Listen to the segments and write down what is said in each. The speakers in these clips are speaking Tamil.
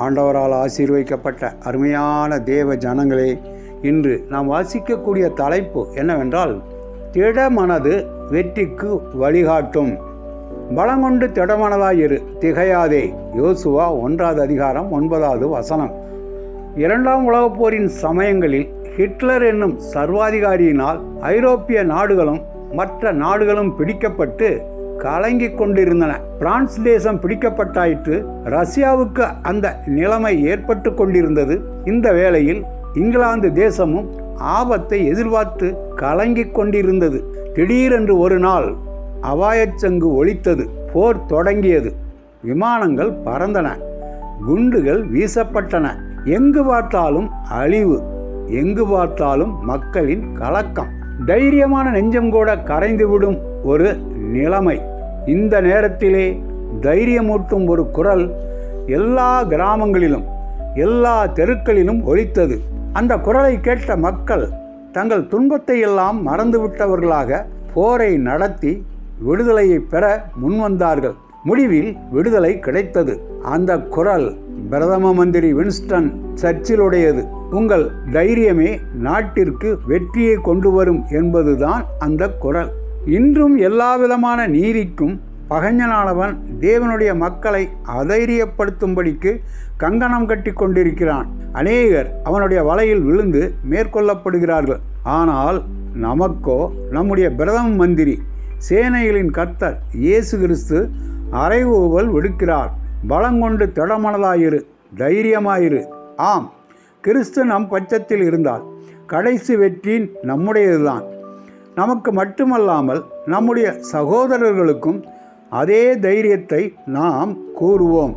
ஆண்டவரால் ஆசீர்வதிக்கப்பட்ட அருமையான தேவ ஜனங்களே இன்று நாம் வாசிக்கக்கூடிய தலைப்பு என்னவென்றால் திடமனது வெற்றிக்கு வழிகாட்டும். பலங்கொண்டு திடமனதாயிரு திகையாதே. யோசுவா ஒன்றாவது அதிகாரம் ஒன்பதாவது வசனம். இரண்டாம் உலகப் போரின் சமயங்களில் ஹிட்லர் என்னும் சர்வாதிகாரியினால் ஐரோப்பிய நாடுகளும் மற்ற நாடுகளும் பிடிக்கப்பட்டு கலங்கி கொண்டிருந்தன பிரான்ஸ் தேசம் பிடிக்கப்பட்டாயிற்று. ரஷ்யாவுக்கு அந்த நிலைமை ஏற்பட்டு கொண்டிருந்தது. இந்த வேளையில் இங்கிலாந்து தேசமும் ஆபத்தை எதிர்பார்த்து கலங்கிக் கொண்டிருந்தது திடீரென்று ஒரு நாள் அபாயச்சங்கு ஒலித்தது. போர் தொடங்கியது. விமானங்கள் பறந்தன. குண்டுகள் வீசப்பட்டன. எங்கு பார்த்தாலும் அழிவு. எங்கு பார்த்தாலும் மக்களின் கலக்கம். தைரியமான நெஞ்சம் கூட கரைந்துவிடும் ஒரு நிலைமை. இந்த நேரத்திலே தைரியமூட்டும் ஒரு குரல் எல்லா கிராமங்களிலும் எல்லா தெருக்களிலும் ஒலித்தது. அந்த குரலை கேட்ட மக்கள் தங்கள் துன்பத்தை எல்லாம் மறந்துவிட்டவர்களாக போரை நடத்தி விடுதலையை பெற முன்வந்தார்கள் முடிவில் விடுதலை கிடைத்தது. அந்த குரல் பிரதம மந்திரி வின்ஸ்டன் சர்ச்சிலுடையது. உங்கள் தைரியமே நாட்டிற்கு வெற்றியை கொண்டு வரும் என்பதுதான் அந்த குரல். இன்றும் எல்லாவிதமான நீதிக்கும் பகஞ்சனானவன் தேவனுடைய மக்களை அதைரியப்படுத்தும்படிக்கு கங்கணம் கட்டி கொண்டிருக்கிறான். அநேகர் அவனுடைய வலையில் விழுந்து மேற்கொள்ளப்படுகிறார்கள். ஆனால் நமக்கோ நம்முடைய பிரதம மந்திரி சேனைகளின் கர்த்தர் இயேசு கிறிஸ்து அறைகூவல் விடுக்கிறார். பலங்கொண்டு திடமனதாயிரு தைரியமாயிரு. ஆம் கிறிஸ்து நம் பட்சத்தில் இருந்தால் கடைசி வெற்றி நம்முடையதுதான். நமக்கு மட்டுமல்லாமல் நம்முடைய சகோதரர்களுக்கும் அதே தைரியத்தை நாம் கூறுவோம்.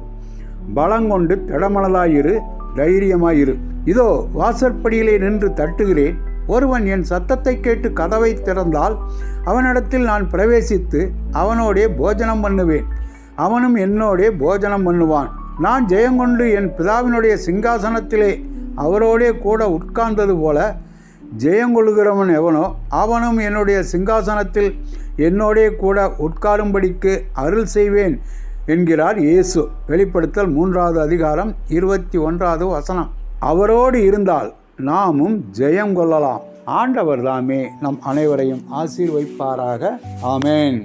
பலங்கொண்டு திடமனதாயிரு தைரியமாயிரு. இதோ வாசற்படியிலே நின்று தட்டுகிறேன். ஒருவன் என் சத்தத்தை கேட்டு கதவை திறந்தால் அவனிடத்தில் நான் பிரவேசித்து அவனோடே போஜனம் பண்ணுவேன். அவனும் என்னோடே போஜனம் பண்ணுவான். நான் ஜெயங்கொண்டு என் பிதாவினுடைய சிங்காசனத்திலே அவரோடே கூட உட்கார்ந்தது போல ஜெயங்கொள்கிறவன் எவனோ அவனும் என்னுடைய சிங்காசனத்தில் என்னோடே கூட உட்காரும்படிக்கு அருள் செய்வேன் என்கிறார் இயேசு. வெளிப்படுத்தல் மூன்றாவது அதிகாரம் இருபத்தி ஒன்றாவது வசனம். அவரோடு இருந்தால் நாமும் ஜெயம் கொள்ளலாம். ஆண்டவர் தாமே நம் அனைவரையும் ஆசீர்வைப்பாராக ஆமேன்.